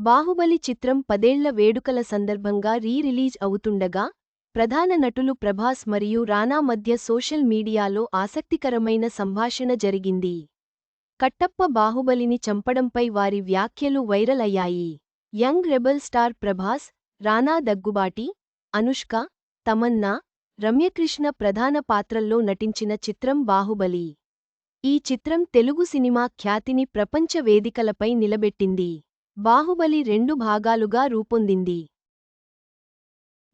బాహుబలి చిత్రం పదేళ్ళ వేడుకల సందర్భంగా రీ రిలీజ్ అవుతుండగా ప్రధాన నటులు ప్రభాస్ మరియు రానా మధ్య సోషల్ మీడియాలో ఆసక్తికరమైన సంభాషణ జరిగింది. కట్టప్ప బాహుబలిని చంపడంపై వారి వ్యాఖ్యలు వైరల్ అయ్యాయి. Young rebel star Prabhas Rana Daggubati Anushka Tamannaah Ramyakrishna ప్రధాన పాత్రల్లో నటించిన చిత్రం బాహుబలి. ఈ చిత్రం తెలుగు సినిమా ఖ్యాతిని ప్రపంచ వేదికలపై నిలబెట్టింది. బాహుబలి రెండు భాగాలుగా రూపొందింది.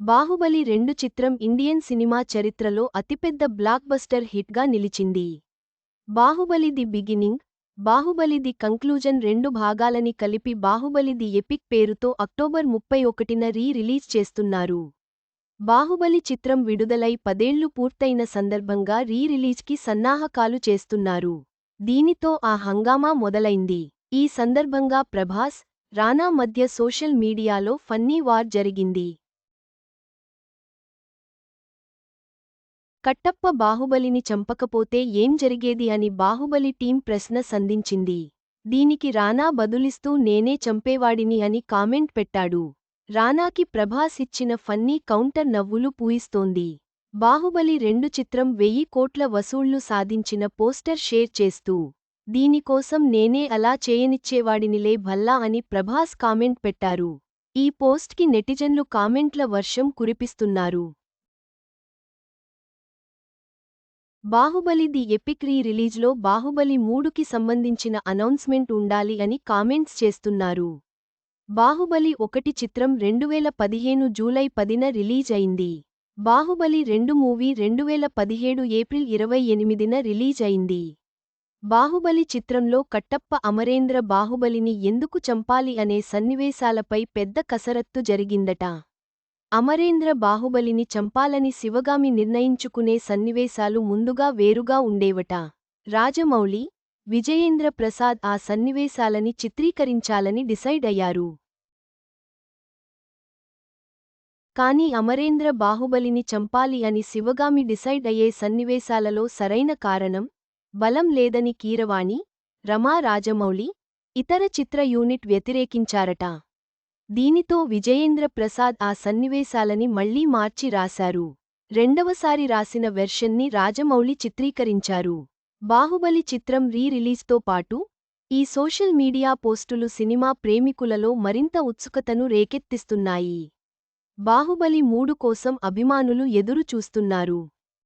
బాహుబలి రెండు చిత్రం ఇండియన్ సినిమా చరిత్రలో అతిపెద్ద బ్లాక్బస్టర్ హిట్గా నిలిచింది. Baahubali the beginning Baahubali the conclusion రెండు భాగాలని కలిపి బాహుబలి ది ఎపిక్ పేరుతో అక్టోబర్ ముప్పై ఒకటిన రీ రిలీజ్ చేస్తున్నారు. బాహుబలి చిత్రం విడుదలై పదేళ్ళు పూర్తయిన సందర్భంగా రీ రిలీజ్కి సన్నాహకాలు చేస్తున్నారు. దీనితో ఆ హంగామా మొదలైంది. ఈ సందర్భంగా ప్రభాస్ రానా మధ్య సోషల్ మీడియాలో ఫన్నీ వార్ జరిగింది. కట్టప్ప బాహుబలిని చంపకపోతే ఏం జరిగేది అని బాహుబలి టీం ప్రశ్న సంధించింది. దీనికి రానా బదులిస్తూ నేనే చంపేవాడిని అని కామెంట్ పెట్టాడు. రానాకి ప్రభాస్ ఇచ్చిన ఫన్నీ కౌంటర్ నవ్వులు పూయిస్తోంది. బాహుబలి రెండు చిత్రం వెయ్యి కోట్ల వసూళ్ళు సాధించిన పోస్టర్ షేర్ చేస్తూ దీనికోసం నేనే అలా చేయనిచ్చేవాడినిలే భల్లా అని ప్రభాస్ కామెంట్ పెట్టారు. ఈ పోస్ట్కి నెటిజన్లు కామెంట్ల వర్షం కురిపిస్తున్నారు. బాహుబలి ది ఎపిక్ రీ రిలీజ్లో బాహుబలి మూడుకి సంబంధించిన అనౌన్స్మెంట్ ఉండాలి అని కామెంట్స్ చేస్తున్నారు. బాహుబలి ఒకటి చిత్రం రెండువేల పదిహేను జూలై పదిన రిలీజ్ అయింది. బాహుబలి రెండు మూవీ రెండువేల పదిహేడు ఏప్రిల్ ఇరవై ఎనిమిదిన రిలీజ్ అయింది. బాహుబలి చిత్రంలో కట్టప్ప అమరేంద్ర బాహుబలిని ఎందుకు చంపాలి అనే సన్నివేశాలపై పెద్ద కసరత్తు జరిగిందట. అమరేంద్ర బాహుబలిని చంపాలని శివగామి నిర్ణయించుకునే సన్నివేశాలు ముందుగా వేరుగా ఉండేవట. రాజమౌళి విజయేంద్ర ప్రసాద్ ఆ సన్నివేశాలని చిత్రీకరించాలని డిసైడ్ అయ్యారు. కాని అమరేంద్ర బాహుబలిని చంపాలి అని శివగామి డిసైడ్ అయ్యే సన్నివేశాలలో సరైన కారణం బలం లేదని కీరవాణి రమా రాజమౌళి ఇతర చిత్ర యూనిట్ వ్యతిరేకించారట. దీనితో విజయేంద్ర ప్రసాద్ ఆ సన్నివేశాలని మళ్ళీ మార్చి రాశారు. రెండవసారి రాసిన వెర్షన్ని రాజమౌళి చిత్రీకరించారు. బాహుబలి చిత్రం రీ రిలీజ్తో పాటు ఈ సోషల్ మీడియా పోస్టులు సినిమా ప్రేమికులలో మరింత ఉత్సుకతను రేకెత్తిస్తున్నాయి. బాహుబలి మూడు కోసం అభిమానులు ఎదురు చూస్తున్నారు